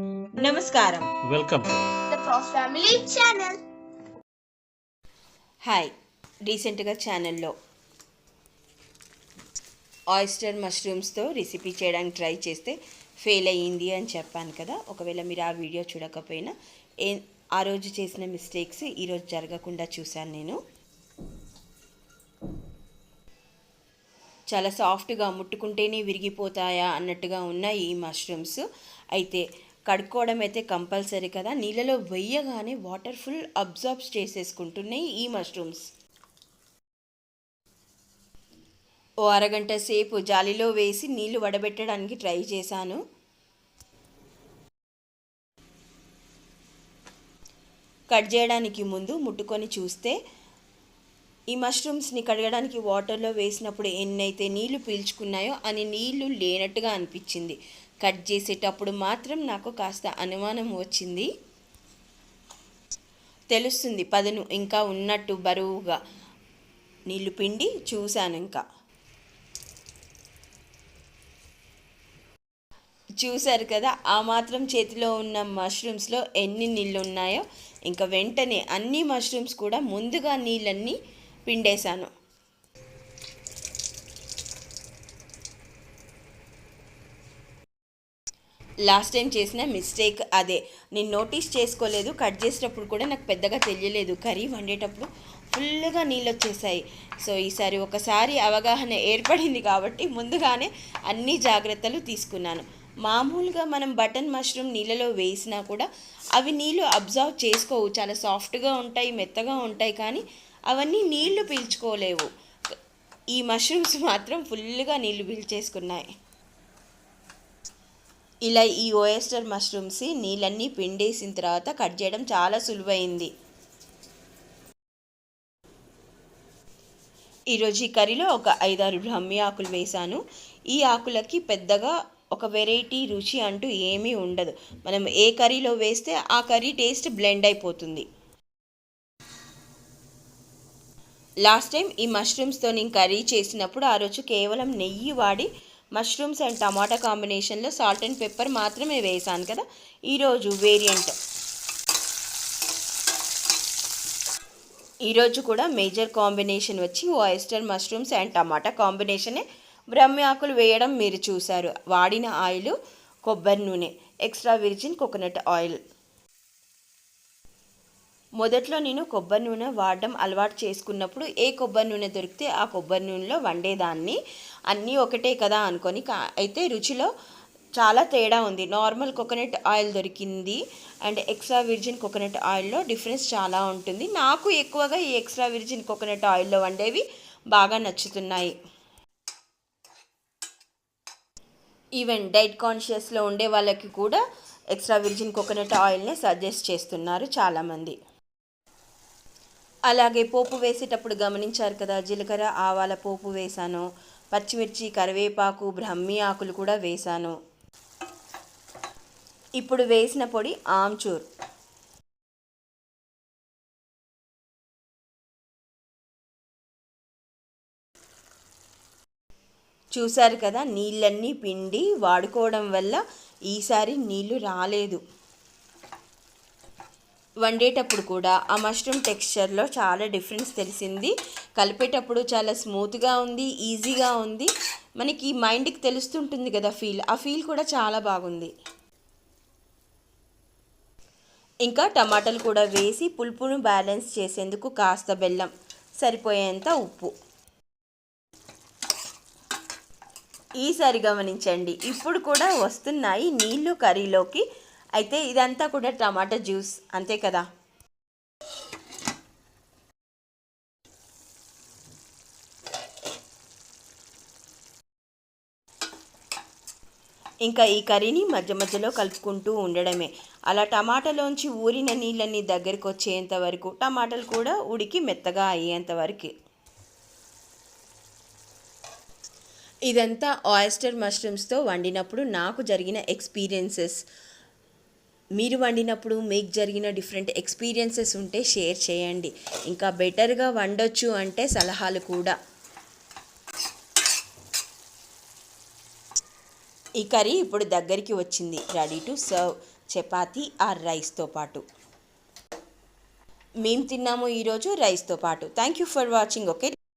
నమస్కారం. Welcome. Family channel. Hi. రీసెంట్గా ఛానల్లో ఆయిస్టర్ మష్రూమ్స్తో రెసిపీ చేయడానికి ట్రై చేస్తే ఫెయిల్ అయ్యింది అని చెప్పాను కదా. ఒకవేళ మీరు ఆ వీడియో చూడకపోయినా ఏ ఆ రోజు చేసిన మిస్టేక్స్ ఈరోజు జరగకుండా చూశాను నేను. చాలా సాఫ్ట్గా ముట్టుకుంటేనే విరిగిపోతాయా అన్నట్టుగా ఉన్న ఈ మష్రూమ్స్. అయితే కడుక్కోవడం అయితే కంపల్సరీ కదా. నీళ్ళలో వెయ్యగానే వాటర్ ఫుల్ అబ్జార్బ్స్ చేసేసుకుంటున్నాయి ఈ మష్రూమ్స్. ఓ అరగంట సేపు జాలిలో వేసి నీళ్ళు వడబెట్టడానికి ట్రై చేశాను. కట్ చేయడానికి ముందు ముట్టుకొని చూస్తే ఈ మష్రూమ్స్ని కడగడానికి వాటర్లో వేసినప్పుడు ఎన్నైతే నీళ్ళు పీల్చుకున్నాయో అని నీళ్ళు లేనట్టుగా అనిపించింది. కట్ చేసేటప్పుడు మాత్రం నాకు కాస్త అనుమానం వచ్చింది. తెలుస్తుంది పదను ఇంకా ఉన్నట్టు బరువుగా నీళ్ళు పిండి చూశాను ఇంకా. చూశారు కదా ఆ మాత్రం చేతిలో ఉన్న మష్రూమ్స్లో ఎన్ని నీళ్ళు ఉన్నాయో ఇంకా వెంటనే అన్ని మష్రూమ్స్ కూడా ముందుగా నీళ్ళన్నీ పిండేశాను. లాస్ట్ టైం చేసిన మిస్టేక్ అదే. నేను నోటీస్ చేసుకోలేదు కట్ చేసేటప్పుడు కూడా నాకు పెద్దగా తెలియలేదు. కర్రీ వండేటప్పుడు ఫుల్గా నీళ్ళు వచ్చేసాయి. సో ఈసారి ఒకసారి అవగాహన ఏర్పడింది కాబట్టి ముందుగానే అన్ని జాగ్రత్తలు తీసుకున్నాను. మామూలుగా మనం బటన్ మష్రూమ్ నీళ్ళలో వేసినా కూడా అవి నీళ్ళు అబ్జర్వ్ చేసుకోవు. చాలా సాఫ్ట్గా ఉంటాయి మెత్తగా ఉంటాయి కానీ అవన్నీ నీళ్ళు పీల్చుకోలేవు. ఈ మష్రూమ్స్ మాత్రం ఫుల్గా నీళ్ళు పీల్చేసుకున్నాయి. ఇలా ఈ ఓయస్టర్ మష్రూమ్స్ నీళ్ళన్నీ పిండేసిన తర్వాత కట్ చేయడం చాలా సులువైంది. ఈరోజు ఈ కర్రీలో ఒక ఐదారు బ్రహ్మి ఆకులు వేశాను. ఈ ఆకులకి పెద్దగా ఒక వెరైటీ రుచి అంటూ ఏమీ ఉండదు. మనం ఏ కర్రీలో వేస్తే ఆ కర్రీ టేస్ట్ బ్లెండ్ అయిపోతుంది. లాస్ట్ టైం ఈ మష్రూమ్స్తో నేను కర్రీ చేసినప్పుడు ఆ రోజు కేవలం నెయ్యి వాడి మష్రూమ్స్ అండ్ టమాటా కాంబినేషన్లో సాల్ట్ అండ్ పెప్పర్ మాత్రమే వేసాను కదా. ఈరోజు వేరియంట్ ఈరోజు కూడా మేజర్ కాంబినేషన్ వచ్చి ఆయిస్టర్ మష్రూమ్స్ అండ్ టమాటా కాంబినేషనే బ్రహ్మి ఆకులు వేయడం మీరు చూశారు. వాడిన ఆయిల్ కొబ్బరి నూనె. ఎక్స్ట్రా విరిజిన్ కోకోనట్ ఆయిల్ మొదట్లో నేను కొబ్బరి నూనె వాడడం అలవాటు చేసుకున్నప్పుడు ఏ కొబ్బరి నూనె దొరికితే ఆ కొబ్బరి నూనెలో వండేదాన్ని. అన్నీ ఒకటే కదా అనుకొని అయితే రుచిలో చాలా తేడా ఉంది. నార్మల్ కోకోనట్ ఆయిల్ దొరికింది అండ్ ఎక్స్ట్రా విర్జిన్ కోకోనట్ ఆయిల్లో డిఫరెన్స్ చాలా ఉంటుంది. నాకు ఎక్కువగా ఈ ఎక్స్ట్రా విర్జిన్ కోకోనట్ ఆయిల్లో వండేవి బాగా నచ్చుతున్నాయి. ఈవెన్ డైట్ కాన్షియస్లో ఉండే వాళ్ళకి కూడా ఎక్స్ట్రా విర్జిన్ కోకోనట్ ఆయిల్నే సజెస్ట్ చేస్తున్నారు చాలామంది. అలాగే పోపు వేసేటప్పుడు గమనించారు కదా జీలకర్ర ఆవాల పోపు వేశాను. పచ్చిమిర్చి కరివేపాకు బ్రహ్మి ఆకులు కూడా వేశాను. ఇప్పుడు వేసిన పొడి ఆమ్చూర్. చూశారు కదా నీళ్ళన్నీ పిండి వాడుకోవడం వల్ల ఈసారి నీళ్ళు రాలేదు. వండేటప్పుడు కూడా ఆ మష్రూమ్ టెక్స్చర్లో చాలా డిఫరెన్స్ తెలిసింది. కలిపేటప్పుడు చాలా స్మూత్గా ఉంది ఈజీగా ఉంది. మనకి మైండ్కి తెలుస్తుంటుంది కదా ఫీల్ ఆ ఫీల్ కూడా చాలా బాగుంది. ఇంకా టమాటాలు కూడా వేసి పులుపును బ్యాలెన్స్ చేసేందుకు కాస్త బెల్లం సరిపోయేంత ఉప్పు. ఈసారి గమనించండి ఇప్పుడు కూడా వస్తున్నాయి నీళ్ళు కర్రీలోకి. అయితే ఇదంతా కూడా టమాటా జ్యూస్ అంతే కదా? ఇంకా ఈ కర్రీని మధ్య మధ్యలో కలుపుకుంటూ ఉండడమే. అలా టమాటాలోంచి ఊరిన నీళ్ళని దగ్గరికి వచ్చేంత వరకు టమాటాలు కూడా ఉడికి మెత్తగా అయ్యేంత వరకు. ఇదంతా ఆయిస్టర్ మష్రూమ్స్తో వండినప్పుడు నాకు జరిగిన ఎక్స్పీరియన్సెస్. మీరు వండినప్పుడు మీకు జరిగిన డిఫరెంట్ ఎక్స్పీరియన్సెస్ ఉంటే షేర్ చేయండి. ఇంకా బెటర్గా వండొచ్చు అంటే సలహాలు కూడా. ఈ కర్రీ ఇప్పుడు దగ్గరికి వచ్చింది. Ready to serve chapati or రైస్తో పాటు. మేము తిన్నాము ఈరోజు రైస్తో పాటు. Thank you for watching okay